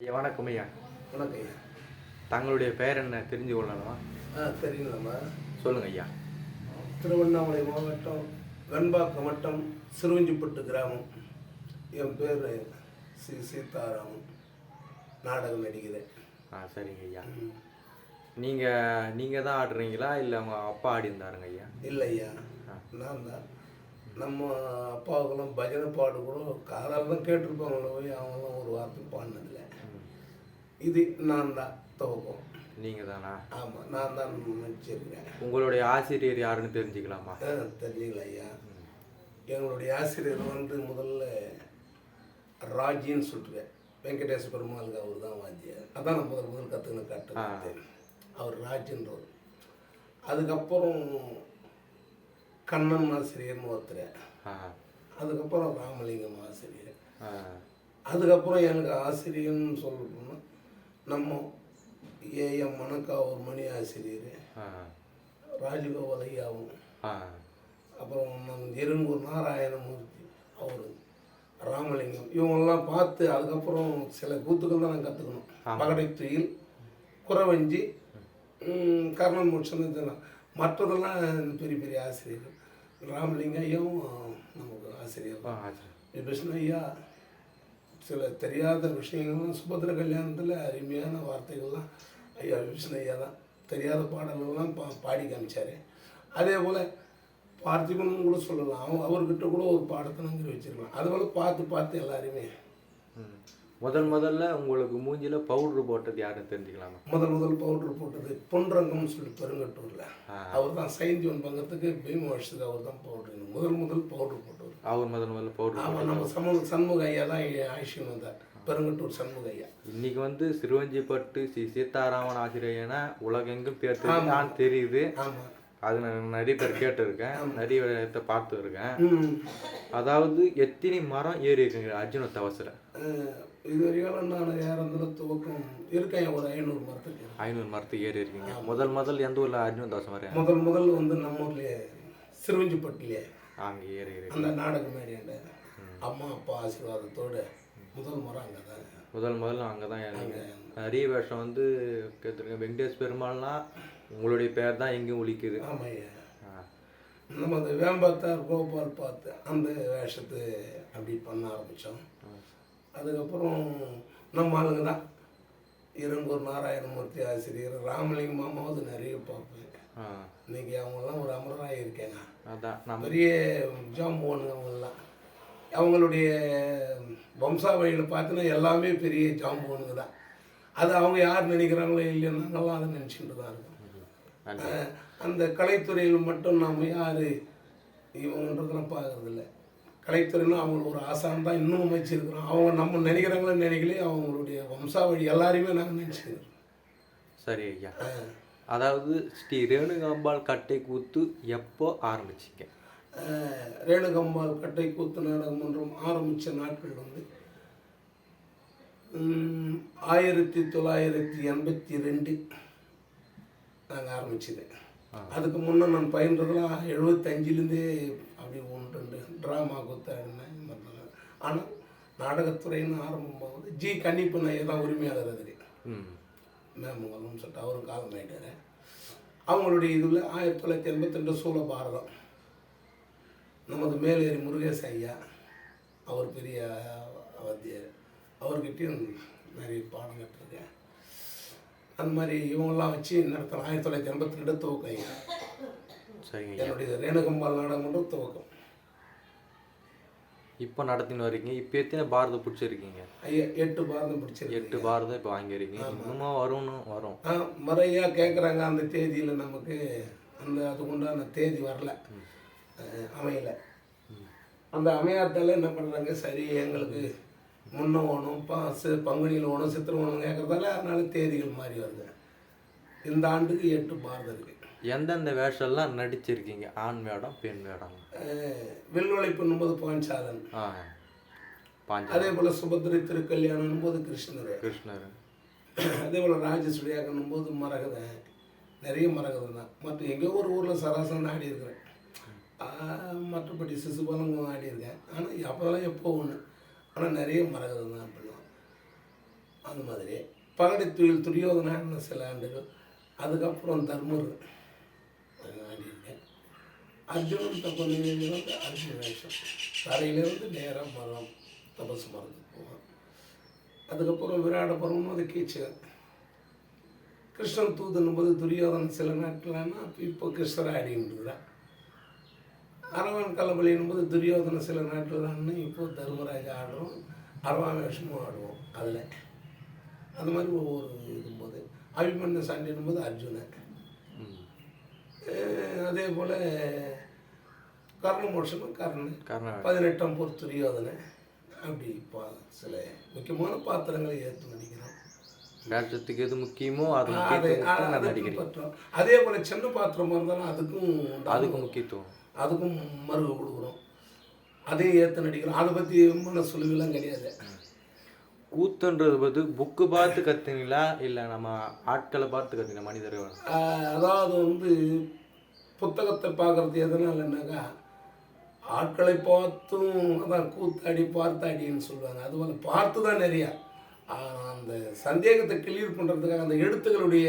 ஐயா வணக்கம் ஐயா. வணக்கம் ஐயா. தங்களுடைய பெயர் என்ன? தெரிஞ்சு கொள்ளலாமா? ஆ தெரியுங்களாம்மா சொல்லுங்க ஐயா. திருவண்ணாமலை மாவட்டம் வெண்பாக்கம் வட்டம் சிறுவஞ்சிப்பட்டு கிராமம். என் பேர் சி சீதாராமன். நாடகம் நடிக்கிறேன். ஆ சரிங்க ஐயா. நீங்கள் நீங்கள் தான் ஆடுறீங்களா? இல்லை உங்கள் அப்பா ஆடி இருந்தாருங்க ஐயா? இல்லை ஐயா. நான் தான். நம்ம அப்பாவுக்கெல்லாம் பஜனை பாடு கூட காதால் தான் கேட்டிருப்பாங்களோ போய் அவங்களாம் ஒரு வார்த்தை பாடினதில்லை. இது நான் தான் துவக்கம் நீங்கள் தானா? ஆமாம் நான் தான் நடிச்சிருக்கேன் உங்களுடைய ஆசிரியர் யாருன்னு தெரிஞ்சுக்கலாமா? ஆ தெரிஞ்சுங்களா ஐயா. எங்களுடைய ஆசிரியர் வந்து முதல்ல ராஜின்னு சொல்லிட்டு வெங்கடேச பெருமாளுக்கு அவர் தான் வாத்தியார். அதான் நான் முதல் முதல் கற்றுக்கின காட்டு அவர் ராஜின்றவர். அதுக்கப்புறம் கண்ணன் ஆசிரியர்னு ஒருத்தர். அதுக்கப்புறம் ராமலிங்கம் ஆசிரியர். அதுக்கப்புறம் எனக்கு ஆசிரியர்னு சொல்லணும்னா நம்ம ஏஎம் மணக்கா ஒரு மணி ஆசிரியர். ராஜகோபால் ஐயாவும் அப்புறம் நம் இருங்கூர் நாராயணமூர்த்தி அவர் ராமலிங்கம். இவங்கெல்லாம் பார்த்து அதுக்கப்புறம் சில கூத்துக்கள் தான் நான் கற்றுக்கணும் பகடை துயில் குறவஞ்சி கர்ணன் மோட்சம் இதெல்லாம். மற்றதெல்லாம் பெரிய பெரிய ஆசிரியர்கள். ராமலிங்கம் ஐயாவும் நமக்கு ஆசிரியர். விஷ்ணு ஐயா சில தெரியாத விஷயங்கள்லாம் சுபத்திர கல்யாணத்தில் அருமையான வார்த்தைகள்லாம் ஐயா விஷ்ணு ஐயா தான். தெரியாத பாடல்கள்லாம் பா பாடி காமிச்சார். அதே போல் பார்த்திபன் கூட சொல்லலாம். அவன் அவர்கிட்ட கூட ஒரு பாடத்தை நாங்கள் வச்சிருக்கலாம் அதுபோல் பார்த்து பார்த்து எல்லாருமே. முதல் முதல்ல உங்களுக்கு மூஞ்சில பவுட்ரு போட்டது யாருன்னு தெரிஞ்சுக்கலாமா? முதல் முதல் பவுடர் போட்டது பொன்ரங்கம்னு சொல்லி பெருங்கட்டூரில். அவர் தான் சைந்திவன் பங்கத்துக்கு பீம வருஷத்துக்கு அவர் தான் பவுடர் முதல் முதல் பவுடர் போட்டவர் அவர் முதல் முதல்ல பவுட்ரு ஆமாம் நம்ம சமூக சண்முக ஐயா தான் ஆயுஷன் வந்தார். பெருங்கட்டூர் சண்முக ஐயா. இன்னைக்கு வந்து சிறுவஞ்சிப்பட்டு ஸ்ரீ சீதாராமன் ஆசிரியர்னா உலகெங்கும் பேர் தெரியுது நான் தெரியுது. அது நான் நிறைய பேர் கேட்டிருக்கேன் நிறைய இடத்த பார்த்துருக்கேன் அதாவது எத்தனை மரம் ஏறி இருக்குங்க அர்ஜுன தவசில் அஹ் இது வரைக்கும் நான் இறந்ததில் துவக்கம் இருக்கேன். ஒரு ஐநூறு மரத்துக்கு. ஐநூறு மரத்துக்கு ஏறி இருக்கீங்க. முதல் முதல் எந்த ஊரில் அர்ஜுன தவசம் வரையா முதல் முதல் வந்து நம்ம ஊர்லேயே சிறுவஞ்சிப்பட்டிலே அங்கே ஏறி அந்த நாடக மேடையாண்ட அம்மா அப்பா ஆசீர்வாதத்தோடு முதல் முறை அங்கே தான் முதல் முதல்ல அங்கே தான் ஏறிங்க நிறைய வேஷம் வந்து கேட்டுருங்க வெங்கடேஷ் பெருமாள்னா உங்களுடைய பேர் தான் எங்கேயும் ஒலிக்குது. ஆமாய்யா. ஆ. நம்ம அந்த வேம்பாத்தார் கோபால் பார்த்து அந்த வேஷத்தை அப்படி பண்ண ஆரம்பித்தோம். அதுக்கப்புறம் நம்ம ஆளுங்க தான். இருங்கூர் நாராயணமூர்த்தி ஆசிரியர் ராமலிங்கம் மாமாவது நிறைய பார்ப்பேன். இன்னைக்கு அவங்கெல்லாம் ஒரு அமரராக இருக்கேங்க. அதான் பெரிய ஜாம்புவானுங்க அவங்கெல்லாம். அவங்களுடைய வம்சாவழியில் பார்த்தீங்கன்னா எல்லாமே பெரிய ஜாம்புவானுங்க தான். அது அவங்க யார் நினைக்கிறாங்களோ இல்லையோ நாங்கள்லாம் அதை நினச்சிட்டு தான் இருக்கோம். அந்த கலைத்துறையில் மட்டும் நாம் யார் இவங்கன்றதெல்லாம் பார்க்கறதில்ல. கலைத்துறைனா அவங்களுக்கு ஒரு ஆசான் தான் இன்னும் வச்சிருக்கிறோம் அவங்க நம்ம நினைக்கிறாங்களோ நினைக்கலையே அவங்களுடைய வம்சாவழி எல்லாரையுமே நாங்கள் நினச்சிக்கிறோம். சரி ஐயா. அதாவது ஸ்ரீ ரேணுகாம்பாள் கட்டை கூத்து எப்போ ஆரம்பிச்சிங்க? ரேணுகம்பாள் கட்டை கூத்து நாடகம் மன்றம் ஆரம்பித்த நாட்கள் வந்து ஆயிரத்தி தொள்ளாயிரத்தி எண்பத்தி ரெண்டு நாங்கள் ஆரம்பிச்சது. அதுக்கு முன்னே நான் பயின்றதெல்லாம் எழுபத்தஞ்சிலேருந்தே அப்படி ஒன்று ரெண்டு ட்ராமா கூத்து ஆடினேன் மற்றெல்லாம் ஆனால் நாடகத்துறைன்னு ஆரம்பம் போது ஜி கன்னிப்பன் ஐயா தான் உரிமையாளர் அதுக்கு. ம் மேமங்கலம்னு சொல்லிட்டு அவரும் காலம் ஆயிட்டாரு அவங்களுடைய இதில் ஆயிரத்தி தொள்ளாயிரத்தி எண்பத்தி ரெண்டு சூழ பாரதம். நமது மேலேரி முருகேச ஐயா அவர் பெரிய அவத்தியர். அவர்கிட்டயும் நிறைய பாடம் கற்றுருக்கேன். அந்த மாதிரி இவங்கெல்லாம் வச்சு நடத்தலாம் ஆயிரத்தி தொள்ளாயிரத்தி எண்பத்தி ரெண்டு துவக்கம் ஐயா. என்னுடைய ரேணுகம்பால் நாடகம் மட்டும் துவக்கம். இப்போ நடத்தின்னு வரீங்க இப்போ எத்தனை பாரதம் பிடிச்சிருக்கீங்க? ஐயா எட்டு பாரதம் பிடிச்சிருக்கு எட்டு பாரதம் இப்போ வாங்கியிருக்கீங்க இன்னுமும் வரும்னு வரும். முறையாக கேட்குறாங்க அந்த தேதியில் நமக்கு அந்த அதுக்கு உண்டான தேதி வரல. அமையல. அந்த அமையாதால என்ன பண்ணுறாங்க சரி எங்களுக்கு முன்ன ஓணும் பாசு பங்குனியில் ஓணும் சித்திரை ஓணும் கேட்குறதால அதனால தேதிகள் மாறி வருது. இந்த ஆண்டுக்கு எட்டு பாரதம் இருக்கு எந்தெந்த வேஷம்லாம் நடிச்சிருக்கீங்க? ஆண் வேடம் பெண் வேடம்? அஹ், வில்வளை பண்ணும்போது பாஞ்சாலன் அதே போல் சுபத்திரை திருக்கல்யாணம் போது கிருஷ்ணர். கிருஷ்ணர். அதே போல் ராஜசுடியாக்கணும் போது மரகதன். நிறைய மரகதம் தான். மற்ற எங்கேயோ ஒரு ஊரில் சராசரன் ஆடி இருக்கிறேன் மற்றபடி சிசுபாலம் ஆடி இருக்கேன் ஆனால் அப்போதெல்லாம் எப்போ ஒன்று ஆனால் நிறைய மரகதம் தான் பண்ணுவோம் அந்த மாதிரி பகடைத்துயில் துரியோதனான்னு சில ஆண்டுகள். அதுக்கப்புறம் தர்மர். அது ஆடியிருக்கேன் அர்ஜுனன் தப்பனி வந்து அர்ஜுன வேஷம். தரையிலேருந்து நேராக மரம் தபசு மரத்துக்கு போவான். அதுக்கப்புறம் விராட பருவம் அது கீச்சகன் கிருஷ்ணன் தூதுன்னும் போது துரியோதன் சில நாட்கள்னா இப்போ கிருஷ்ணர் ஆடின்றான் அரவன் கலபலின்னும் போது துரியோதன சில நாட்களான்னு இப்போ தர்மராஜா ஆடுறோம். அரவான் வேஷமும் ஆடுவோம். அதில். அந்த மாதிரி ஒவ்வொரு இதும்போது அபிமன்ய சண்டைன்னும் போது அர்ஜுனன். அதே போல் கர்ணமோஷனும் கர்ணன். பதினெட்டாம் போர் துரியோதனை அப்படி பா சில முக்கியமான பாத்திரங்களை ஏற்று நடிக்கிறோம் வேஷத்துக்கு எது முக்கியமோ அது நான் அதை போல் சின்ன பாத்திரமா இருந்தாலும் அதுக்கும் உண்டான- அதுக்கு முக்கியத்துவம். அதுக்கும் மருகு கொடுக்குறோம். அதையும் ஏற்று நடிக்கிறோம். அதை பற்றி மன சொல்லுவெல்லாம் கிடையாது. கூத்துன்றது வந்து புக்கு பார்த்து கத்துனீங்களா? இல்லை நம்ம ஆட்களை பார்த்து கத்துனீங்களா? மனிதர்கள்? அதாவது வந்து புத்தகத்தை பார்க்குறது எதனாலன்னாக்கா ஆட்களை பார்த்தும் அதான் கூத்தாடி பார்த்தாடின்னு சொல்லுவாங்க. அதுபோல் பார்த்து தான் நிறையா. அந்த சந்தேகத்தை கிளியர் பண்ணுறதுக்காக அந்த எழுத்துக்களுடைய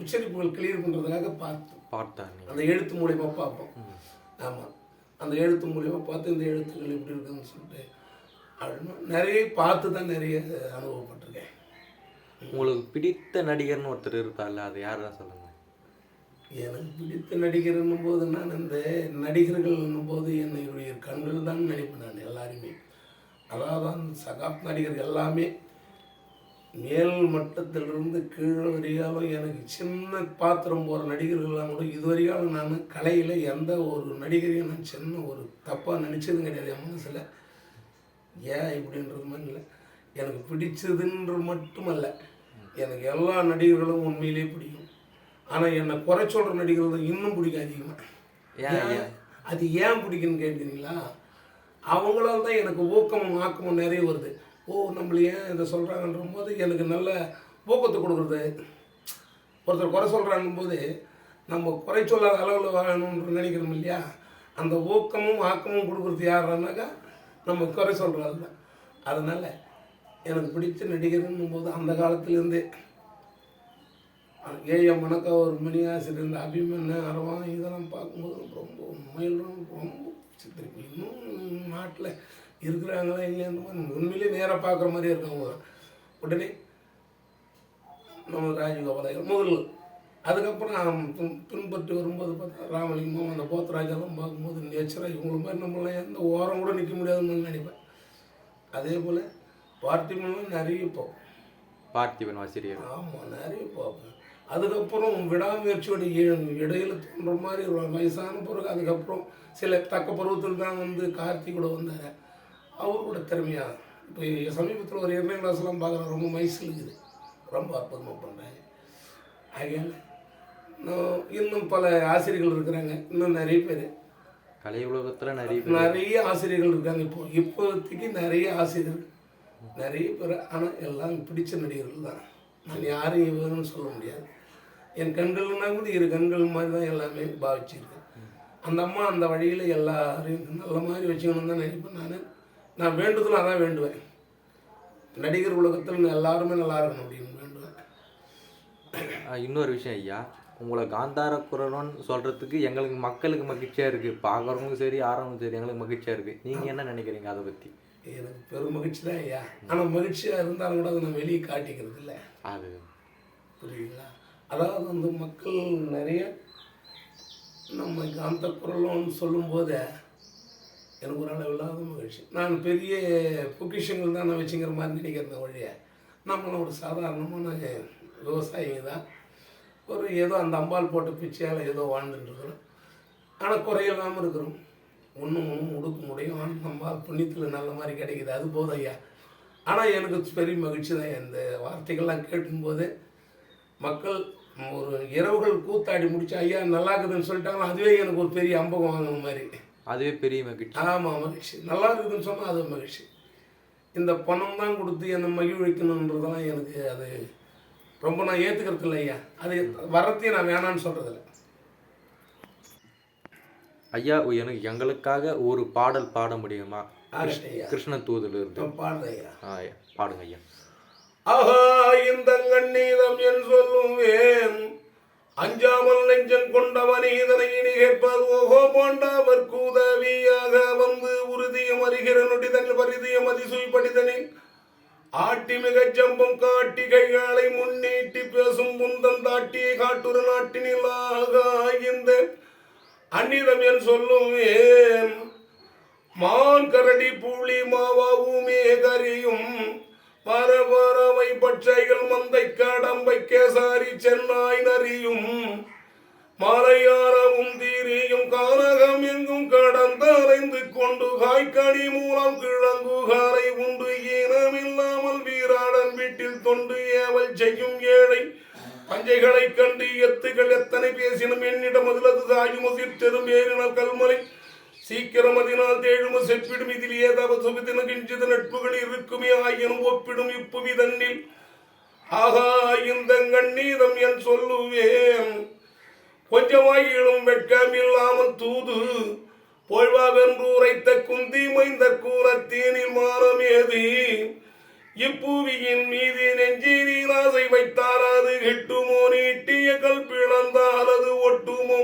உச்சரிப்புகள் கிளியர் பண்ணுறதுக்காக பார்த்து. பார்த்தா நீங்க அந்த எழுத்து மூலியமா பார்ப்போம். ஆமாம் அந்த எழுத்து மூலியமா பார்த்து இந்த எழுத்துக்கள் எப்படி இருக்குன்னு சொல்லிட்டு நிறைய பார்த்து தான் நிறைய அனுபவப்பட்டிருக்கேன். உங்களுக்கு பிடித்த நடிகர்னு ஒருத்தர் இருப்பார்ல அது யாருன்னு சொல்லுங்க? எனக்கு பிடித்த நடிகர்னும் போது நான் இந்த நடிகர்கள்னும் போது என்னுடைய கண்கள் தான் நினைப்பேன் நான் எல்லாருமே அதாவது சகாப் நடிகர் எல்லாமே மேல் மட்டத்திலிருந்து கீழே வரையாலும் எனக்கு சின்ன பாத்திரம் போகிற நடிகர்கள்லாம் கூட இதுவரையாலும் நான் கலையில் எந்த ஒரு நடிகரையும் நான் சின்ன ஒரு தப்பாக நினச்சதும் கிடையாது. என் மனசில் ஏன் இப்படின்றது மாதிரி இல்லை. எனக்கு பிடிச்சதுன்றது மட்டுமல்ல. எனக்கு எல்லா நடிகர்களும் உண்மையிலேயே பிடிக்கும். ஆனால் என்னை குறை சொல்கிற நடிகர்கள் இன்னும் பிடிக்கும் அதிகமாக ஏன் அது ஏன் பிடிக்குன்னு கேட்குறீங்களா அவங்களால தான் எனக்கு ஊக்கமும் ஆக்கமும் நிறைய வருது. ஓ நம்மள ஏன் இதை சொல்கிறாங்கன்ற போது எனக்கு நல்ல ஊக்கத்தை கொடுக்குறது. ஒருத்தர் குறை சொல்கிறாங்கும் போது நம்ம குறை சொல்லாத அளவில் வாழணுன்ற நினைக்கிறோம் இல்லையா? அந்த ஊக்கமும் ஆக்கமும் கொடுக்குறது யாருன்னாக்கா நம்ம குறை சொல்கிறது தான் அதனால் எனக்கு பிடிச்ச நடிகர்னும் போது அந்த காலத்துலேருந்தே ஏஎம் மணக்கா ஒரு மணியாசிரியர் இந்த அபிமன்ய அரவான் இதெல்லாம் பார்க்கும்போது எனக்கு ரொம்ப மயிலும் ரொம்ப சித்திரிப்பு. இன்னும் நாட்டில் இருக்கிறாங்களா இல்லையான்னு மாதிரி உண்மையிலேயே நேராக பார்க்குற மாதிரி இருக்காங்க. உடனே நம்ம ராஜகோபாலயர் முதல்ல அதுக்கப்புறம் பின்பற்றி வரும்போது பார்த்தா ராமலிங்கம் அந்த போத்தராஜெல்லாம் பார்க்கும்போது நேச்சராக இவங்கள மாதிரி நம்மளாம் எந்த ஓரம் கூட நிற்க முடியாதுன்னு நினைப்பேன். அதே போல் பார்த்திமெல்லாம் நிறைய போகும் பார்த்திபன் ஆசிரியர். ஆமாம் நிறைய பார்ப்பேன். அதுக்கப்புறம் விடாமுயற்சியோட இடையில தோன்ற மாதிரி வயசான பிறகு அதுக்கப்புறம் சில தக்க பருவத்தில் தான் வந்து கார்த்தி கூட வந்தார். அவர் கூட திறமையா இப்போ சமீபத்தில் ஒரு இரண்டாம் கிளாஸ்லாம் பார்க்குறேன் ரொம்ப மைசில் இருக்குது. ரொம்ப அற்புதமாக பண்ணுறாங்க ஆகையால் இன்னும் பல ஆசிரியர்கள் இருக்கிறாங்க. இன்னும் நிறைய பேர். கலை உலகத்துல நிறைய பேர். நிறைய ஆசிரியர்கள் இருக்காங்க இப்போ. இப்போதைக்கு நிறைய ஆசிரியர்கள் நிறைய பேர். ஆனால் எல்லாம் பிடிச்ச நடிகர்கள் தான். நான் யாரும் இவருன்னு சொல்ல முடியாது. என் கண்கள்னா கூட இரு கண்கள் மாதிரி தான் எல்லாமே பாவிச்சிருக்கேன் அந்த அம்மா அந்த வழியில் எல்லாரையும் நல்ல மாதிரி வச்சுக்கணும்னு தான் நினைப்பேன் நான். நான் வேண்டுதலும் அதான் வேண்டுவேன். நடிகர் உலகத்தில் எல்லாருமே நல்லா இருக்கணும் அப்படின்னு வேண்டுவேன். இன்னொரு விஷயம் ஐயா. உங்களை காந்தார குரல்னு சொல்றதுக்கு எங்களுக்கு மக்களுக்கு மகிழ்ச்சியா இருக்கு. பார்க்குறவங்களும் சரி ஆறவங்களும் சரி எங்களுக்கு மகிழ்ச்சியா இருக்கு. நீங்க என்ன நினைக்கிறீங்க அதை பத்தி? எனக்கு பெரும் மகிழ்ச்சி தான் ஐயா. ஆனால் மகிழ்ச்சியாக இருந்தாலும் கூட அதை நான் வெளியே காட்டிக்கிறது இல்லை. அது. புரியுங்களா அதாவது வந்து மக்கள் நிறைய நம்ம அந்த குரல்னு சொல்லும்போது எனக்கு ஒரு அளவில்லாத மகிழ்ச்சி. நான் பெரிய பொக்கிஷங்கள் தான் நான் வச்சுங்கிற மாதிரி நினைக்கிறத வழிய நம்மளும் ஒரு சாதாரணமான விவசாயிங்க தான் ஒரு ஏதோ அந்த அம்பாள் போட்ட பிச்சையால் ஏதோ வாழ்ந்துட்டு இருக்கிறோம். ஆனால் குறையில்லாமல் இருக்கிறோம். ஒன்றும் ஒன்றும் உடுக்க முடியும். ஆனால் புண்ணியத்தில் நல்ல மாதிரி கிடைக்குது. அது போதும் ஐயா. ஆனால் எனக்கு பெரிய மகிழ்ச்சி தான் இந்த வார்த்தைகள்லாம் கேட்கும்போது மக்கள் ஒரு இரவுகள் கூத்தாடி முடிச்சு ஐயா நல்லா இருக்குதுன்னு சொல்லிட்டாங்க அதுவே எனக்கு ஒரு பெரிய அம்பகம் வாங்கின மாதிரி. அதுவே பெரிய மகிழ்ச்சி. ஆமாம் மகிழ்ச்சி. நல்லா இருக்குதுன்னு சொன்னால் அது மகிழ்ச்சி. இந்த பணம் தான் கொடுத்து என்னை மகிழ்விக்கணுன்றதெல்லாம் எனக்கு அது ரொம்ப நான் ஏற்றுக்கிறது இல்லை ஐயா. அது வரத்தையும் நான் வேணான்னு சொல்கிறதில்ல ஐயா எனக்கு எங்களுக்காக ஒரு பாடல் பாட முடியுமா? கிருஷ்ண தூதுல இருந்து. பாடுறேன் ஐயா. பாடுங்க ஐயா. ஆஹா இந்த கண்ணீதம் என் சொல்லுவேன் அஞ்சாமல் நெஞ்சம் கொண்டவன் இதனை இனி கேட்பது ஓஹோ போண்டவர் கூதவியாக வந்து உறுதியம் அறிகிற நொடிதனில் பரிதியம் அதிசுய்படிதனில் ஆட்டி மிகச் ஜம்பம் காட்டி கைகளை முன்னீட்டி பேசும் புந்தம் தாட்டியை காட்டுற நாட்டினில் ஆகா இந்த அந்நிதம் என் சொல்லுவேன். மான் கரடி புலி மாவா ஊமே கரியும். பரபரவை பச்சைகள் மந்தை கடம்பை கேசாரி சென்னாய் நரியும். மலையாரவும் தீரியும் கானகம் எங்கும் கடந்தரைந்து கொண்டு காய்கனி மூலம் கிழங்குகாரை உண்டு. ஈனமில்லாமல் வீராடன் வீட்டில் தொண்டு ஏவல் செய்யும் ஏழை. பஞ்சைகளை கண்டு எத்துகள் எத்தனை பேசினும் என்னிடம் அதிலது தாயும் சிற்றெரும் ஏறினால் கல்மலை. சீக்கிரம் அதனால் தேழும செப்பிடும் இதில் ஏதாவது சுபிதின கிஞ்சித நட்புகள் இருக்குமே ஆயினும் ஒப்பிடும் இப்புவி தன்னில் ஆகா இந்த கண்ணீதம் என் சொல்லுவேன். கொஞ்சமாயிலும் வெட்கம் இல்லாமல் தூது. பொழ்வாவென்று உரைத்த குந்தி மைந்த கூலத்தீனில் மானம் ஏது. இப்பூவியின் மீது நெஞ்சினில் ஆசை வைத்தால் அது கிட்டுமோ நீட்டிய கல் பிளந்தால் அது ஒட்டுமோ.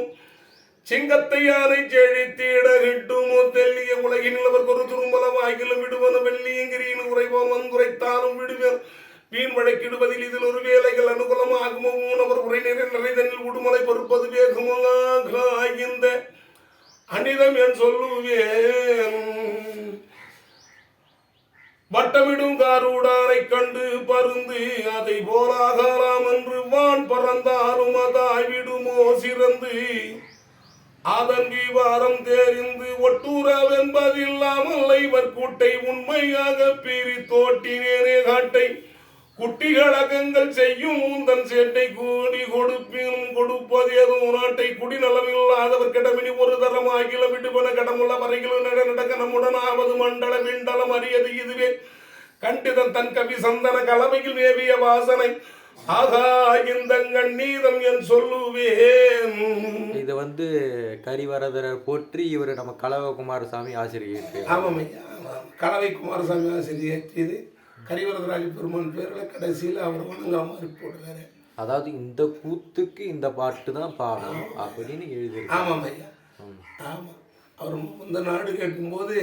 சிங்கத்தை யானை செழித்திட கெட்டுமோ தெல்லிய உலகின் நிலவர் ஒரு துரும்பலம் ஆகிலும் விடுவன வெள்ளியங்கிரியின் உரைவோம் வந்துரைத்தாலும் விடுவேன். வீண் வழக்கிடுவதில் இதில் ஒரு வேலைகள் அனுகூலமாகுமோ? ஊனவர் உரை நிறைதனில் உடுமலை பொறுப்பது வேகுமோ இந்த அனிதம் என் சொல்லுவேன். வட்டமிடும் காரூடானை கண்டு பருந்து அதை போலாகலாம் என்று வான் பறந்தாலும் அதாய் விடுமோ சிறந்து? அதன் விவாரம் தெரிந்து ஒட்டுறவென்பதில்லாமல் இவர் கூட்டை உண்மையாக பீறி தோட்டினேனே காட்டை குட்டிகளகங்கள் செய்யும் உந்தன் சேட்டை கூடி கொடுப்பினும் கொடுப்பது ஏதோ நாட்டை குடிநலமில்லாதவர் கிடமினி ஒரு தரம் ஆகில விடுபன கடமுள்ள வரையிலும் நட நடக்க நம்முடன் ஆவது மண்டல விண்டலம் அறியது இதுவே. கண்டிதன் தன் கவி சந்தன கலவையில் மேவிய வாசனை. ஆகா இந்த கண்ணீதம் என் சொல்லுவேன். இதை வந்து கரிவரதரை போற்றி இவர் நம்ம கலவ குமாரசாமி ஆசிரியர் ஆமாம் கலவை குமாரசாமி ஆசிரியர் இது கரிவரதராஜ பெருமான் பேரில் கடைசியில் அவர் வணங்குற மாதிரி போடுறாரு அதாவது இந்த கூத்துக்கு இந்த பாட்டு தான் பாடணும் அப்படின்னு எழுதியிருக்கு ஆமாம் ஐயா. ஆமாம் அவர் இந்த நாடு கேட்கும்போது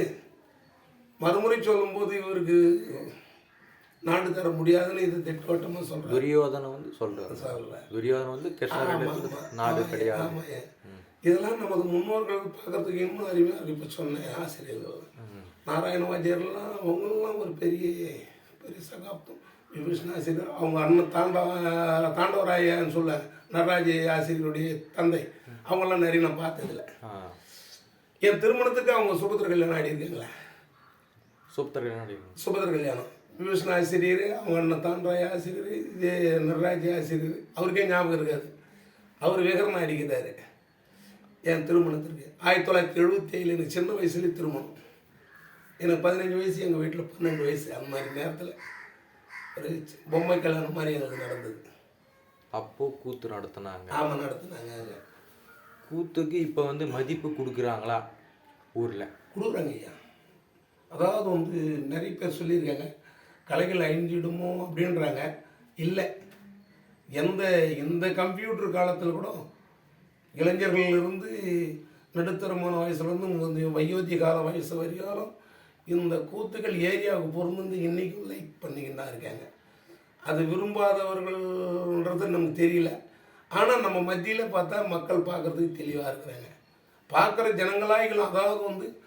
மறுமுறை சொல்லும்போது இவருக்கு நாடு தர முடியாதுன்னு இது திட்டவட்டமாக சொல்கிறார் துரியோதனை வந்து சொல்றாரு. சொல்கிறேன் துரியோதனை வந்து கிருஷ்ணரிடத்துல நாடு கிடையாது. இதெல்லாம் நமது முன்னோர்கள் பார்க்கறதுக்கு இன்னும் அருமையாக இப்போ சொன்னேன் ஆசிரியர்கள். நாராயண வாத்தியார்லாம் அவங்கெல்லாம் ஒரு பெரிய விபீஷன் ஆசிரியர் அவங்க அண்ணன் தாண்டவ தாண்டவராயன்னு சொல்ல நடராஜ ஆசிரியருடைய தந்தை. அவங்கெல்லாம் நிறைய நான் பார்த்ததில்ல. என் திருமணத்துக்கு அவங்க சுபத்திர கல்யாணம் ஆடியிருக்கீங்களா சூப்பர் நடிகர் சுபத்திர கல்யாணம். விபீஷன் ஆசிரியர் அவங்க அண்ணன் தாண்டராய ஆசிரியர் இது நடராஜ ஆசிரியர் அவருக்கே ஞாபகம் இருக்காது. அவர் விகரணம் அடிக்கிறாரு. என் திருமணத்திற்கு. ஆயிரத்தி தொள்ளாயிரத்தி எழுபத்தி ஏழு எனக்கு சின்ன வயசுலேயே திருமணம். எனக்கு பதினஞ்சு வயசு எங்கள் வீட்டில் பன்னெண்டு வயசு. அந்த மாதிரி நேரத்தில் ஒரு பொம்மை கல்யாணம் மாதிரி எங்களுக்கு நடந்தது. அப்போ கூத்து நடத்துனாங்க. ஆமாம் நடத்துனாங்க. கூத்துக்கு இப்போ வந்து மதிப்பு கொடுக்குறாங்களா? ஊர்ல. கொடுக்குறாங்க ஐயா. அதாவது வந்து நிறைய பேர் சொல்லியிருக்காங்க கலைகள் அழிஞ்சிடுமோ அப்படின்றாங்க. இல்லை. எந்த இந்த கம்ப்யூட்டர் காலத்தில் கூட இளைஞர்களிலிருந்து நடுத்தரமான வயசுலேருந்து முந்தைய வயோதிய கால வயசு வரையாலும் இந்த கூத்துக்கள் ஏரியாவுக்கு பொருந்து இன்றைக்கும் லைக் பண்ணிக்கிட்டு தான் இருக்காங்க. அது விரும்பாதவர்கள்ன்றது நமக்கு தெரியல. ஆனால் நம்ம மத்தியில் பார்த்தா மக்கள் பார்க்குறதுக்கு தெளிவாக இருக்கிறாங்க. பார்க்குற ஜனங்களாய்கள் அதாவது வந்து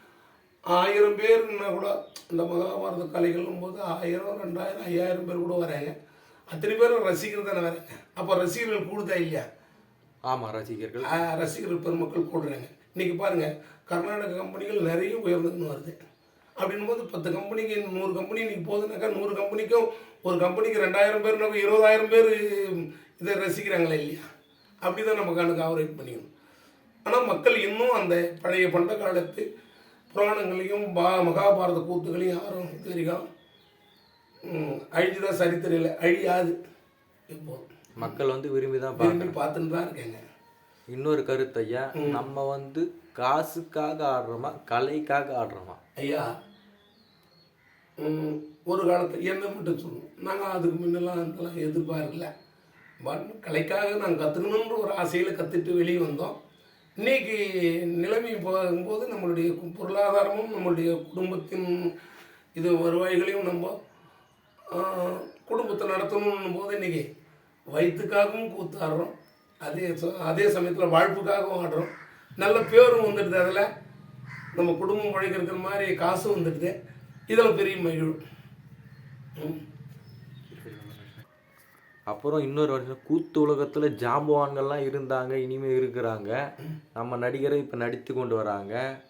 ஆயிரம் பேர்னா கூட இந்த மகாபாரத கலைகளும் போது ஆயிரம் ரெண்டாயிரம் ஐயாயிரம் பேர் கூட வராங்க. அத்தனை பேரும் ரசிகர் தானே வராங்க அப்போ ரசிகர்கள் கூடுதா இல்லையா? ஆமா ரசிகர்கள். ஆ, ரசிகர்கள் பெருமக்கள் கூடுறாங்க. இன்னைக்கு பாருங்க கர்நாடக கம்பெனிகள் நிறைய உயர்ந்துன்னு வருது. அப்படின்னும் போது பத்து கம்பெனிக்கு நூறு கம்பெனி இன்னைக்கு போகுதுனாக்கா நூறு கம்பெனிக்கும் ஒரு கம்பெனிக்கு ரெண்டாயிரம் பேர்னாக்கா இருபதாயிரம் பேர் இதை ரசிக்கிறாங்களே இல்லையா? அப்படி தான் நம்ம கணக்கு ஆவரேட் பண்ணிக்கணும். ஆனால் மக்கள் இன்னும் அந்த பழைய பண்ட காலத்து புராணங்களையும் பா மகாபாரத கூத்துகளையும் யாரும் இது வரைக்கும் ம், அழிஞ்சுதான் சரித்திரம் இல்லை அழியாது இப்போ. மக்கள் வந்து விரும்பி தான் விரும்பி பார்த்துன்னு தான் இருக்காங்க. இன்னொரு கருத்து ஐயா நம்ம வந்து காசுக்காக ஆடுறோமா கலைக்காக ஆடுறோமா? ஐயா ஒரு காலத்தில் என்ன மட்டும் சொல்லணும் நாங்கள் அதுக்கு முன்னெல்லாம் அதெல்லாம் எதிர்பார்க்கல. பட் கலைக்காக நாங்கள் கற்றுக்கணுன்ற ஒரு ஆசையில் கற்றுட்டு வெளியே வந்தோம். இன்றைக்கி நிலைமை போகும்போது நம்மளுடைய பொருளாதாரமும் நம்மளுடைய குடும்பத்தின் இது வருவாய்களையும் நம்ம குடும்பத்தை நடத்தணும் போது இன்றைக்கி வயிற்றுக்காகவும் கூத்தாடுறோம் அதே ச- அதே சமயத்தில் வாழ்ப்புக்காகவும் ஆடுறோம். நல்ல பேரும் வந்துடுது அதில். நம்ம குடும்பம் உழைக்கிற மாதிரி காசும் வந்துடுது. இதில் பெரிய மகிழ்வு. ம். அப்புறம் இன்னொரு வருஷம் கூத்து உலகத்தில் ஜாம்பவான்கள்லாம் இருந்தாங்க இனிமேல் இருக்கிறாங்க. நம்ம நடிகரை இப்போ நடித்து கொண்டு வராங்க.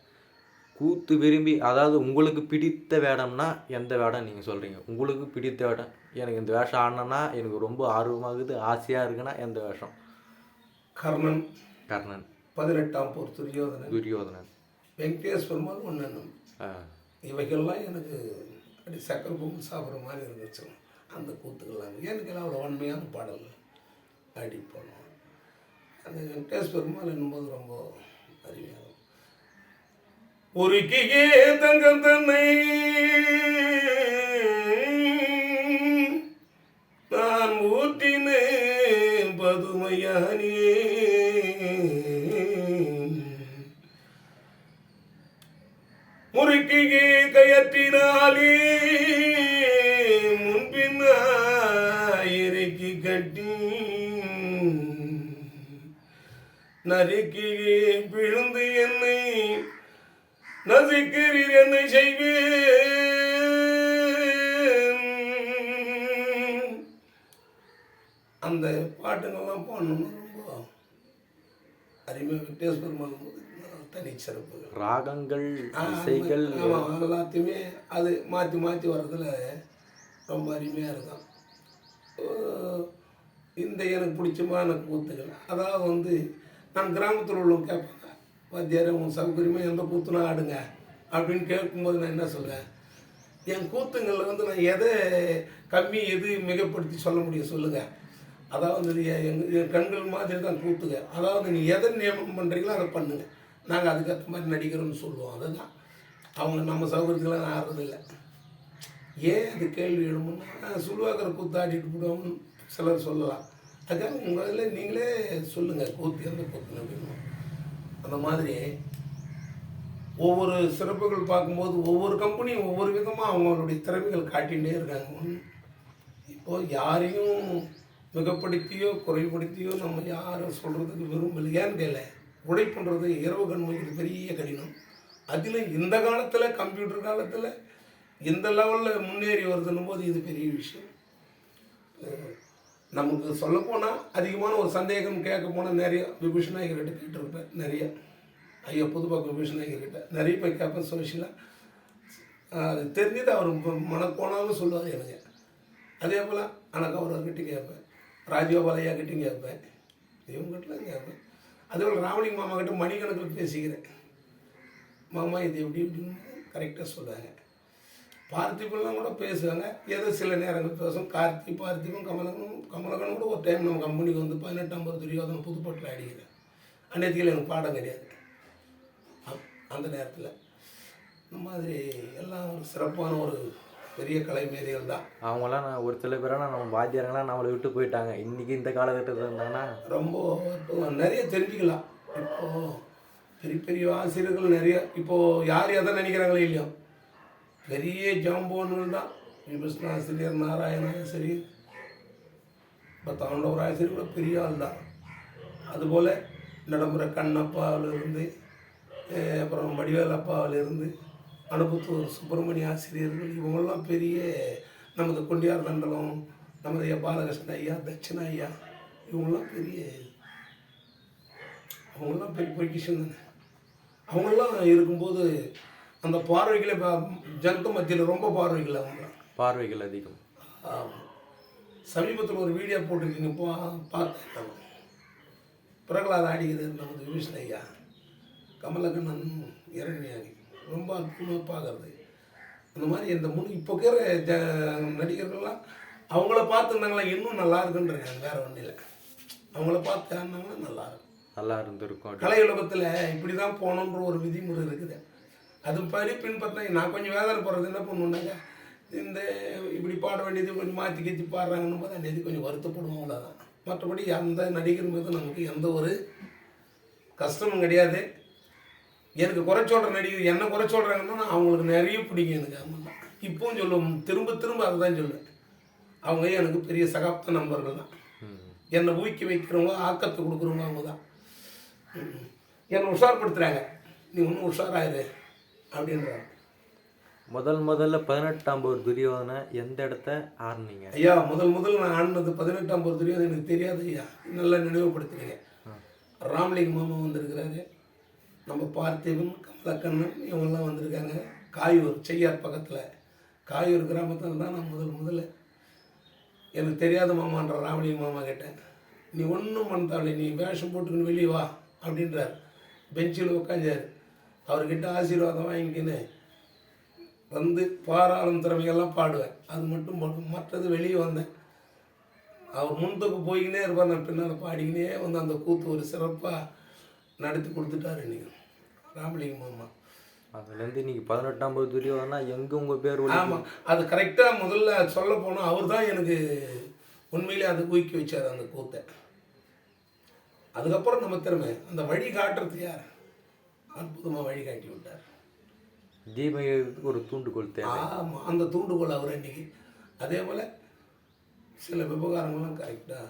கூத்து விரும்பி அதாவது உங்களுக்கு பிடித்த வேடம்னா எந்த வேடம் நீங்கள் சொல்கிறீங்க உங்களுக்கு பிடித்த வேடம் எனக்கு இந்த வேஷம் ஆடினேன்னா எனக்கு ரொம்ப ஆர்வமாகுது ஆசையாக இருக்குன்னா எந்த வேஷம்? கர்ணன். கர்ணன். பதினெட்டாம் போர் துரியோதனன். துரியோதனன். வெங்கடேஷ் பெருமாள் ஒன்று இவைகள்லாம் எனக்கு அப்படி சக்கரை பொங்கல் சாப்பிட்ற மாதிரி இருந்துச்சு. அந்த கூத்துக்கள்லாம். எனக்கு எல்லாம் அவ்வளோ வன்மையான பாடல்கள் அடி போனோம். அந்த வெங்கடேஷ் பெருமாள் என்னும்போது ரொம்ப அருமையாகும் உருக்கியே தங்கம் தன்னை நான் ஊற்றினேன் பதுமையானே முறுக்கியே கயற்றினாலே முன்பின்னாயிரைக்கு கட்டி. நறுக்கியே விழுந்து என்னை நசுக்கிறீர் என்னை செய்வேன். அந்த பாட்டுங்கள்லாம் பாடணும்னா ரொம்ப அருமையாக வெங்கடேஷ் பெருமாள் போது தனிச்சிறப்பு ராகங்கள் இசைகள். ஆமாம் எல்லாத்தையுமே அது மாற்றி மாற்றி வர்றதுல ரொம்ப அருமையாக இருக்கும். இந்த எனக்கு பிடிச்சமான கூத்துகள். அதாவது வந்து நான் கிராமத்தில் உள்ளவங்க கேட்பாங்க வாத்தியார் உன் சௌகரியமாக எந்த கூத்துனா ஆடுங்க அப்படின்னு கேட்கும்போது நான் என்ன சொல்லுவேன் என் கூத்துங்களில் வந்து நான் எதை கம்மி எது மிகப்படுத்தி சொல்ல முடியும் சொல்லுங்கள் அதாவது இது என் எங்க- என் கண்கள் மாதிரி தான் கூத்துங்க அதாவது நீ எதை நியமனம் பண்ணுறீங்களோ அதை பண்ணுங்க. நாங்கள் அதுக்கேற்ற மாதிரி நடிக்கிறோம்னு சொல்லுவோம். அதுதான். அவங்க நம்ம சௌகரியத்தில் ஆடுறதில்லை. ஆடுறதில்ல ஏன் அது கேள்வி எழுமுன்னா சுழுவாக்கிற கூத்தாடிட்டு போடுவோம்னு சிலர் சொல்லலாம். அதுக்காக உங்கள் இதில் நீங்களே சொல்லுங்கள் கூத்து எந்த கூத்து அப்படின்னு. அந்த மாதிரி ஒவ்வொரு சிறப்புகள் பார்க்கும்போது ஒவ்வொரு கம்பெனியும் ஒவ்வொரு விதமாக அவங்களுடைய திறமைகள் காட்டிகிட்டே இருக்காங்க. இப்போது யாரையும் மிகப்படுத்தியோ குறைப்படுத்தியோ நம்ம யாரும் சொல்கிறதுக்கு விரும்பலையான்னு ஏன்னு கேள. உழைப்புன்றது இரவு கண்மைக்கு பெரிய கடினம். அதில் இந்த காலத்தில் கம்ப்யூட்டர் காலத்தில் இந்த லெவலில் முன்னேறி வருதுன்னும் போது இது பெரிய விஷயம். நமக்கு சொல்லப்போனால் அதிகமான ஒரு சந்தேகம் கேட்க போனால் நிறைய விபூஷன் கேட்டிருப்பேன் நிறைய. ஐயா புதுப்பாக்கம் விபூஷன் நாயகர்கிட்ட நிறைய போய் கேட்பேன் சோஷியலாக அது தெரிஞ்சது அவர் மனப்போனாலும் சொல்லுவார் எனக்கு. அதே போல் எனக்கு அவர்கிட்ட கேட்பேன் ராஜகோபால் கிட்டையும் கேட்பேன். இவங்ககிட்டலாம் கேட்பேன். அதுபோல் ராமலிங்க மாமா கிட்ட மணிக்கணக்கில் பேசிக்கிறேன். மாமா இது எப்படி இப்படின்னு கரெக்டாக சொல்கிறாங்க பார்த்திபெல்லாம் கூட பேசுவாங்க ஏதோ சில நேரங்கள் பேசும். கார்த்தி பார்த்திபும் கமலகனும் கமலகனும் கூட ஒரு டைம் நம்ம கம்பெனிக்கு வந்து பதினெட்டாம் பருவ துரியோதனை புதுப்பட்டில் அடிக்கிறேன் அன்னையத்தில் எனக்கு பாடம் கிடையாது. அந்த நேரத்தில். இந்த மாதிரி எல்லாம் ஒரு சிறப்பான ஒரு பெரிய கலைமேதைகள் தான். அவங்களாம் நான் ஒரு சில பேரெல்லாம் நம்ம வாத்தியாரங்களாம் நம்மளை விட்டு போயிட்டாங்க. இன்னைக்கு இந்த காலகட்டத்தில் இருந்தாங்கன்னா ரொம்ப நிறைய தெரிஞ்சுக்கலாம். இப்போ பெரிய பெரிய ஆசிரியர்கள் நிறைய இப்போ யார் எதை நினைக்கிறாங்களோ இல்லையோ. பெரிய ஜாம்போன்கள் தான். விபஸ்ன ஆசிரியர் நாராயண ஆசிரியர் இப்போ தாண்டவர் ஆசிரியர் கூட பெரிய ஆள் தான். அதுபோல் நடைமுறை கண்ணப்பாவிலிருந்து அப்புறம் வடிவேல் அனுபுத்தூர் சுப்பிரமணிய ஆசிரியர்கள் இவங்கெல்லாம் பெரிய நமது கொண்டியார் தண்டலம் நமது பாலகிருஷ்ண ஐயா தட்சிண ஐயா இவங்கெல்லாம் பெரிய அவங்கெல்லாம் பெரிய பொக்கிஷன் தானே. அவங்கெல்லாம் இருக்கும்போது அந்த பார்வைகளை ஜனத்த மத்தியில் ரொம்ப பார்வைகள் அவங்களாம் பார்வைகள் அதிகம். சமீபத்தில் ஒரு வீடியோ போட்டிருக்கீங்க பா பார்த்தேன். பிரகலாத ஆடிக்கிறது நமது விபீஷன் ஐயா கமலக்கண்ணன் இரணியாகி ரொம்ப அற்புதமாக பார்க்கறது அந்த மாதிரி இந்த முன் இப்போ இருக்கிற ஜ நடிகர்கள்லாம் அவங்கள பார்த்துருந்தாங்களா இன்னும் நல்லா இருக்குன்றாங்க வேற ஒன்றும் இல்லை அவங்கள பார்த்து ஆடினாங்கன்னா நல்லா இருக்கும். நல்லா இருந்திருக்கும். கலை உலகத்தில் இப்படி தான் போகணுன்ற ஒரு விதிமுறை இருக்குது. அது படி பின்பற்ற நான் கொஞ்சம் வேதனை போடுறது என்ன பண்ணுவேன்னாங்க இந்த இப்படி பாட வேண்டியது கொஞ்சம் மாற்றி கீத்தி பாடுறாங்கன்னு போது அன்னைக்கு கொஞ்சம் வருத்தப்படுவோம் அவ்வளோதான் மற்றபடி அந்த நடிகர் மீது நமக்கு எந்த ஒரு கஷ்டமும் கிடையாது. எனக்கு குறை சொல்கிற நடிகர் என்ன குறை சொல்கிறாங்கன்னா அவங்களுக்கு நிறைய பிடிக்கும் எனக்கு ஆமாம் இப்பவும் சொல்லுவோம் திரும்ப திரும்ப அதை தான் சொல்லுவேன் அவங்க எனக்கு பெரிய சகாப்த நண்பர்கள் தான். என்னை ஊக்கி வைக்கிறவங்க ஆக்கத்தை கொடுக்குறவங்க அவங்க தான். என்னை உஷார்படுத்துகிறாங்க நீ ஒன்றும் உஷாராயிரு அப்படின்றாங்க. முதல் முதல்ல பதினெட்டாம் போர் துரியோதனை எந்த இடத்த ஆறுனீங்க? ஐயா முதல் முதல் நான் ஆடினது பதினெட்டாம் வரையும் அது எனக்கு தெரியாது ஐயா. நல்லா நினைவுபடுத்துறீங்க ராமலிங்க மாமா வந்திருக்கிறாரு. நம்ம பார்த்திபன் கமலக்கண்ணன் இவங்கெல்லாம் வந்திருக்காங்க. காயூர் செய்யார் பக்கத்தில். காயூர் கிராமத்தில் தான் நான் முதல் முதல்ல. எனக்கு தெரியாத மாமான்ற ராமலிங்க மாமா கேட்டேன். நீ ஒன்றும் பண்ணாலே நீ வேஷம் போட்டுக்கின்னு வெளியே வா அப்படின்றார். பெஞ்சில் உட்காந்தார் அவர்கிட்ட ஆசீர்வாதம் வாங்கிக்கின்னு வந்து பாராளும் திறமையெல்லாம் பாடுவேன். அது மட்டும் பாடுவேன் மற்றது வெளியே வந்தேன். அவர் முன்தொக்கு போய்கினே இருப்பார். நான் பின்னால் பாடிக்கினே வந்து அந்த கூத்து ஒரு சிறப்பாக நடத்தி கொடுத்துட்டாரு நீங்கள் ராமலிங்க மாமா அதுலேருந்து இன்னைக்கு பதினெட்டாம் போர் துரியோதனா எங்கே உங்கள் பேர் ஆமாம் அது கரெக்டாக முதல்ல சொல்ல போனால் அவர் தான் எனக்கு உண்மையிலே அது ஊக்கி வச்சார் அந்த கூத்தை. அதுக்கப்புறம் நம்ம திறமை. அந்த வழி காட்டுறது யார்? அற்புதமாக வழி காட்டி விட்டார். தீபத்துக்கு ஒரு தூண்டுகோல் தேவை? ஆமாம் அந்த தூண்டுகோல் அவர் அன்னைக்கு அதே போல் சில விவகாரங்கள்லாம் கரெக்டாக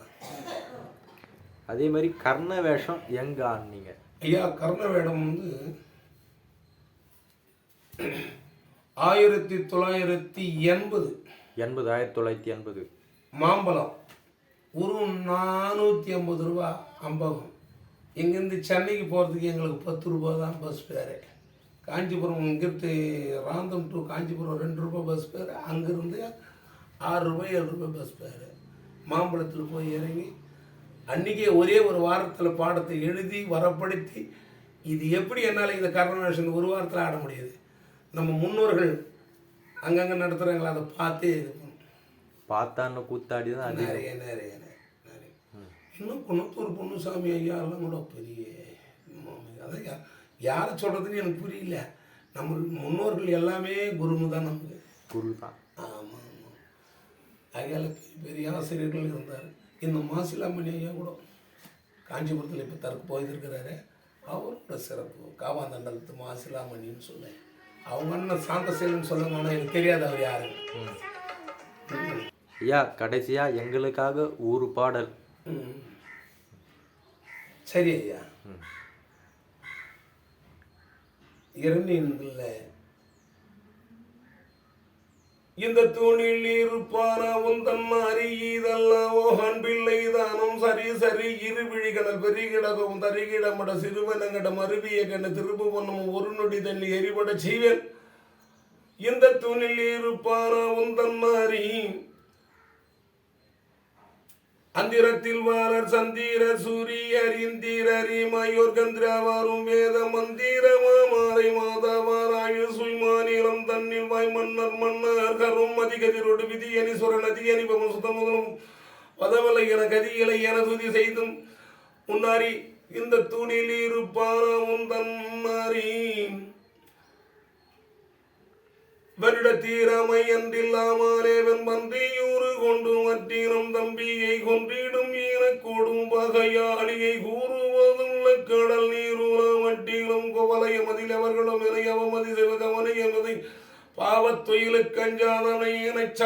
அதே மாதிரி கர்ண வேஷம் எங்கே ஆடினீங்க ஐயா கர்ணவேடம் வந்து ஆயிரத்தி தொள்ளாயிரத்தி எண்பது. எண்பது ஆயிரத்தி தொள்ளாயிரத்தி எண்பது. மாம்பழம் ஒரு நானூற்றி ஐம்பது ரூபா அம்பகம். இங்கேருந்து சென்னைக்கு போகிறதுக்கு எங்களுக்கு பத்து ரூபா தான் பஸ் ஃபேரு காஞ்சிபுரம் இங்கிருந்து ராந்தம் டு காஞ்சிபுரம் ரெண்டு ரூபா பஸ் ஃபேரு அங்கேருந்து ஆறு ரூபாய் ஏழு ரூபாய் பஸ் ஃபேரு மாம்பழத்தில் போய் இறங்கி அன்றைக்கே ஒரே ஒரு வாரத்தில் பாடத்தை எழுதி வரப்படுத்தி இது எப்படி என்னால் இந்த கர்ணவேஷன் ஒரு வாரத்தில் ஆட முடியுது? நம்ம முன்னோர்கள் அங்கங்கே நடத்துகிறாங்களா அதை பார்த்தே இது. பார்த்தான்னு கூத்தாடி தான் நிறைய நிறைய நிறைய இன்னும் குணத்தூர் பொன்னுசாமி ஐயா எல்லாம் கூட பெரிய. அதான் யாரை சொல்கிறதுன்னு எனக்கு புரியல. நம்ம முன்னோர்கள் எல்லாமே குருமு தான் நமக்கு. குரு தான் ஆமாம் ஆமாம் பெரிய பெரிய ஆசிரியர்கள் இருந்தார் இந்த மாசிலாமணி ஐயா கூட காஞ்சிபுரத்தில் இப்போ தற்கு போயிருக்கிறாரு? அவரோட சிறப்பு. காவாந்தண்டலத்து மாசிலாமணின்னு சொன்னேன். அவங்க அண்ணன் சாந்தசேலன்னு சொல்லுங்க ஆனால் எனக்கு தெரியாது அவர் யாரு. ஐயா கடைசியா எங்களுக்காக ஒரு பாடல். சரி ஐயா. இரண்டில் இந்த தூணில் இருப்பான உந்தன் அறியீதல்லவோ அன்பில்லை தானும் சரி சரி. இரு விழிகடல் பெருகிடகவும் தருகிடமட சிறுவனங்கட மருவிய கண்ண திருப்பு பொண்ணும் ஒரு நொடி தண்ணி எரிபட செய்வேன். இந்த தூணில் இருப்பான உந்தன் அறி அந்திரத்தில் வாரர் சந்திர சூரியர் இந்திரரி மயோர் கந்திராவாரும் வேத மந்திரமா மாலை மாதவாராயு மாய் மன்னர் மன்னர் கரும் அதிகதிரோடு விதியனி சுரநதி அனிபம சுதமுதலும் பதவலை என கதிகளை என துதி செய்தும் உன்னாரி இந்த துணில் இருப்பான உந்தன் வருட தீரமை அன்றில்லாமலே வெண்பன்றியூறு கொண்டு மற்றீரம் தம்பியை கொன்றிடும் ஈனக்கூடும் பகையாளி. பாவத்தொயிலுக்கு அஞ்சாதனை இணைச்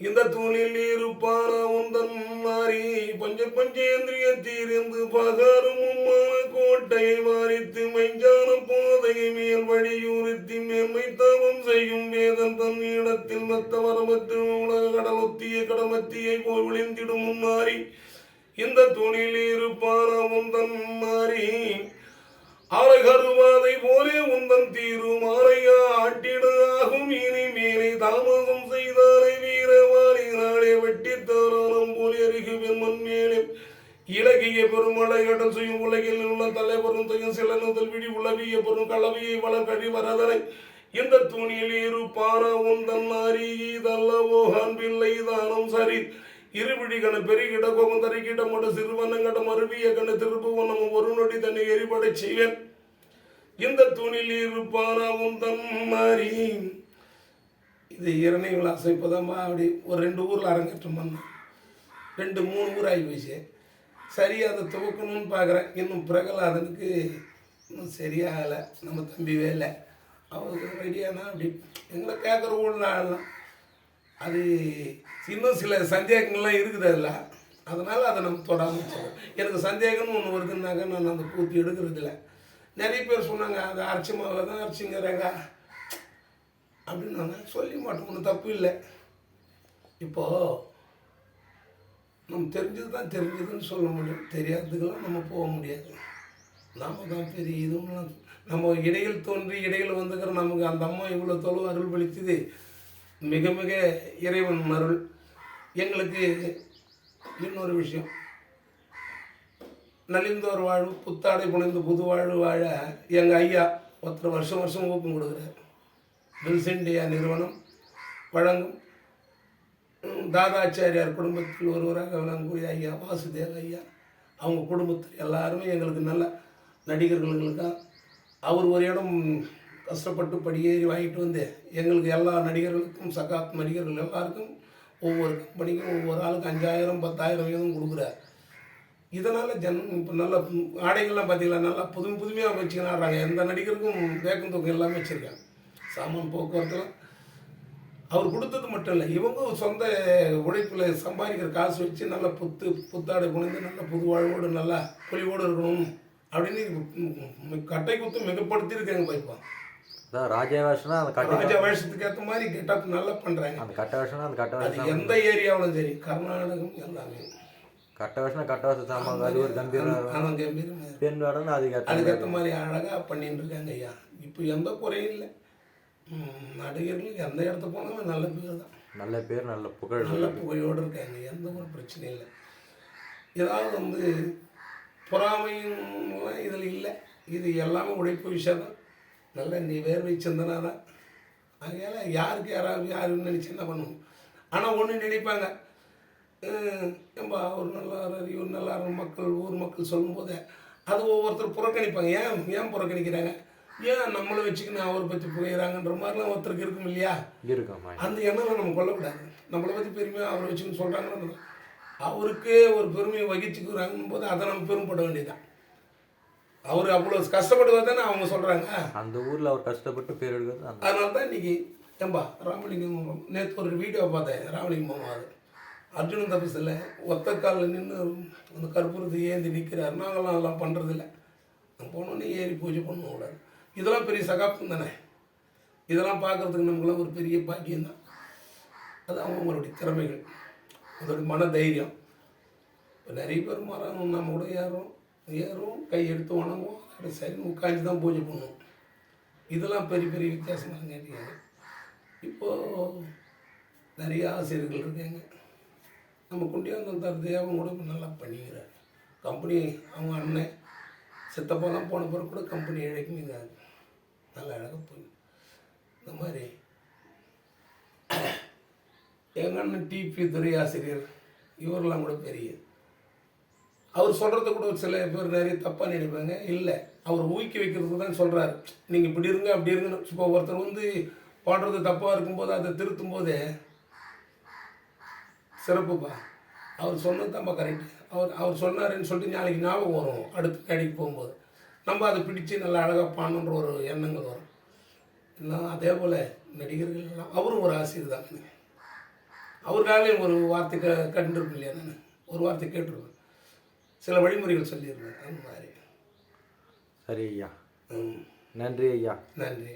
இந்த தூணில் இருப்பாரா உந்தன் மாறி? பஞ்ச பஞ்சேந்திரிய தீர்ந்து பகாரும் உம்மான கோட்டையை வாரித்து மைஞ்சான போதையை மேல் வழியூரித்தி மேன்மை தவம் செய்யும் வேதன் தன் இடத்தில் மத்த வரமற்று உலக கடலொத்திய கடமத்தியை போய் விழிந்திடும் மாறி இந்த தூணில் இருப்பாரா உந்தன் மாறி? அரகருவாதை போலே உந்தன் தீரும் ஆரையா ஆட்டிடு இனி மேலே தாமதம் செய்தாரை வீரவாணி நாளே வெட்டி தாராளம் போல் எரிகுவேன் மண் மேலே. இலக்கிய பெருமழை கடல் செய்யும் உலகில் உள்ள தலைவரும் செய்யும் சில நுதல் விழி உளவிய பெரும் கலவையை வளர்கழி வரதனை. இந்த துணியில் இருப்பான உந்தன் நாரி இதல்லவோ அன்பில்லை தானம் சரி. இருவிழிகளை பெருகிட கோபம் தருகிட மட சிறுவனங்கட கண்ணு கண்ண நம்ம ஒரு நொடி தன்னை எரிபட செய்வேன். இந்த துணில் இருப்பான உந்தன் மாறி இது இரணை விலாசம் இப்போதாம்மா அப்படி ஒரு ரெண்டு ஊரில் அரங்கேற்றம் பண்ணேன். ரெண்டு மூணு ஊர் ஆகி போச்சு சரியாக அதை துவக்கணும்னு பார்க்குறேன். இன்னும் பிரகலாதனுக்கு இன்னும் சரியாகலை. நம்ம தம்பி வேலை. அவருக்கு ரெடியானா அப்படி எங்களை கேட்குற ஊழலாம் அது இன்னும் சில சந்தேகங்கள்லாம் இருக்குது அதில். அதனால் அதை நம்ம தொடாமல் வச்சிருக்கோம் எனக்கு சந்தேகம்னு ஒன்று வருதுன்னாக்க நான் அந்த பூத்தி எடுக்கிறதில்ல நிறைய பேர் சொன்னாங்க அது அரைச்சமாக தான் அரைச்சிங்கிறாங்க அப்படின்னு நான் சொல்லி மாட்டோம் ஒன்றும் தப்பு இல்லை. இப்போது நம்ம தெரிஞ்சது தான் தெரிஞ்சதுன்னு சொல்ல முடியும். தெரியாததுக்கெல்லாம் நம்ம போக முடியாது. நாம தான் பெரிய இதுவும் நம்ம இடையில் தோன்றி இடையில் வந்துக்கிற நமக்கு அந்த அம்மா இவ்வளோ தொலைவு அருள் பளித்தது மிக மிக இறைவன் அருள் எங்களுக்கு இன்னொரு விஷயம். நலிந்தோர் வாழ்வு புத்தாடை புனைந்து புது வாழ்வு வாழ எங்கள் ஐயா ஒருத்தர் வருஷம் வருஷம் ஊக்கம் கொடுக்குறார். பில்ஸ் இண்டியா நிறுவனம் வழங்கும். தாதாச்சாரியார் குடும்பத்தில் ஒருவராக விளங்கக்கூடிய ஐயா வாசுதேவ ஐயா அவங்க குடும்பத்தில் எல்லாருமே எங்களுக்கு நல்ல நடிகர்களுக்காக அவர் ஒரு இடம் கஷ்டப்பட்டு படியேறி வாங்கிட்டு வந்து எங்களுக்கு எல்லா நடிகர்களுக்கும் சகாத் நடிகர்கள் எல்லாருக்கும் ஒவ்வொரு கம்பெனிக்கும் ஒவ்வொரு ஆளுக்கு அஞ்சாயிரம் பத்தாயிரம் வீதம் கொடுக்குறாரு. இதனால் ஜன் இப்போ நல்ல ஆடைகள்லாம் பார்த்தீங்களா நல்லா புதுமை புதுமையாக வச்சுக்கிறாங்க எந்த நடிகருக்கும் வேக்கம் தூக்கம் எல்லாமே வச்சுருக்காங்க. சாமான் போக்குவரத்துலாம் அவர் கொடுத்தது மட்டும் இல்லை இவங்க சொந்த உழைப்பில் சம்பாதிக்கிற காசு வச்சு நல்லா புத்து புத்தாடை குழந்தை நல்ல புது வாழ்வோடு நல்லா பொலிவோடு இருக்கணும் அப்படின்னு கட்டை குத்து மிகப்படுத்தியிருக்காங்க பைப்பா அதான் ராஜா வேஷனா அந்த கட்ட ராஜா வேஷத்துக்கு ஏற்ற மாதிரி கெட்டப் நல்லா பண்ணுறாங்க அந்த கட்ட வேஷனா அந்த கட்ட வேஷம் எந்த ஏரியாவிலும் சரி கர்நாடகம் எல்லாமே. கட்ட வேஷனா கட்ட வேஷம் சாமான் அது ஒரு கம்பீரம். பெண் வேடம்னு அதுக்கு அதுக்கேற்ற மாதிரி. அழகாக பண்ணிட்டு இருக்காங்க ஐயா. இப்போ எந்த குறையும் இல்லை. நடிகர்களுக்கு எந்த இடத்த போனாலும் நல்ல பேர் தான். நல்ல பேர் நல்ல புகழ். நல்ல புகையோடு இருக்காங்க. எந்த ஒரு பிரச்சனையும் இல்லை. ஏதாவது வந்து பொறாமையும் இதில் இல்லை. இது எல்லாமே உழைப்பு விஷயம் தான். நல்ல நீ வேர்வை சிந்தனா தான் அதனால் யாருக்கு யாராவது யாருன்னு நினச்சி என்ன பண்ணுவோம் ஆனால் ஒன்று நினைப்பாங்க. "ஹம், ஏம்பா அவர் நல்லா இவர் நல்லா மக்கள் ஊர் மக்கள் சொல்லும்போது அது ஒவ்வொருத்தர் புறக்கணிப்பாங்க. ஏன் ஏன் புறக்கணிக்கிறாங்க? ஏன் நம்மளை வச்சுக்கின்னு அவரை பற்றி புகையிறாங்கன்ற மாதிரிலாம் ஒருத்தருக்கு இருக்கும் இல்லையா? இருக்கும்மா. அந்த எண்ணம் நம்ம கொள்ளக்கூடாது நம்மளை பற்றி பெருமையாக அவரை வச்சுன்னு சொல்கிறாங்கன்னு அவருக்கே ஒரு பெருமையை வகிச்சுக்கிறாங்கன்னு போது அதை நம்ம பெருமைப்பட வேண்டியதுதான். அவர் அவ்வளோ கஷ்டப்படுவது தானே அவங்க சொல்கிறாங்க அந்த ஊர்ல அவர் கஷ்டப்பட்டு பேர் எடுக்கிறது அதனால தான் இன்னைக்கு ஏம்பா ராமலிங்கம் நேற்று ஒரு வீடியோ பார்த்தேன் ராமலிங்கம் மாமா அது அர்ஜுனன் தபசில் ஒத்த காலில் நின்று அந்த கற்பூரத்தை ஏந்தி நிற்கிறார் நாங்களாம் அதெல்லாம் பண்ணுறதில்ல நம்ம போனோடனே ஏறி பூஜை பண்ண கூடாது இதெல்லாம் பெரிய சகாப்தம் தானே. இதெல்லாம் பார்க்குறதுக்கு நமக்குலாம் ஒரு பெரிய பாக்கியம் தான். அது அவங்களுடைய திறமைகள். அதோடைய மன தைரியம் இப்போ நிறைய பேர் மரம் நம்ம கூட ஏறும் ஏறும் கை எடுத்து வணங்குவோம் அப்படி சரி உட்காந்து தான் பூஜை பண்ணுவோம். இதெல்லாம் பெரிய பெரிய வித்தியாசமாக கேட்டீங்க. இப்போது நிறைய ஆசிரியர்கள் இருக்காங்க. நம்ம குண்டியாந்தம் தர தேவன் கூட நல்லா பண்ணிக்கிறார். கம்பெனி அவங்க அண்ணன் சித்தப்பாலாம் போன பிறகு கூட கம்பெனி இழைக்குங்க நல்லா அழகாக போய் இந்த மாதிரி. எங்கள் அண்ணன் டிபி துறை ஆசிரியர் இவரெல்லாம் கூட பெரிய அவர் சொல்கிறத கூட ஒரு சில பேர் நிறைய தப்பாக நினைப்பாங்க. இல்லை அவர் ஊக்கி வைக்கிறதுக்கு தான் சொல்கிறாரு நீங்கள் இப்படி இருங்க அப்படி இருங்கன்னு. இப்போ ஒருத்தர் வந்து பாடுறது தப்பாக இருக்கும்போது அதை திருத்தும் போதே சிறப்புப்பா. அவர் சொன்னது தான்ப்பா கரெக்ட் அவர் அவர் சொன்னாருன்னு சொல்லிட்டு நாளைக்கு ஞாபகம் வரும். அடுத்த கடைக்கு போகும்போது. நம்ம அதை பிடிச்சு நல்லா அழகாக பாடணுன்ற ஒரு எண்ணங்கள் வரும். எல்லாம் அதே போல் நடிகர்கள் எல்லாம் அவரும் ஒரு ஆசிரியர் தான். அவருக்காகவே ஒரு வார்த்தை க கண்டிருப்பேன் இல்லையா நான்? ஒரு வார்த்தை கேட்டிருப்பேன். சில வழிமுறைகள் மாதிரி. சரி ஐயா. ம், நன்றி ஐயா. நன்றி.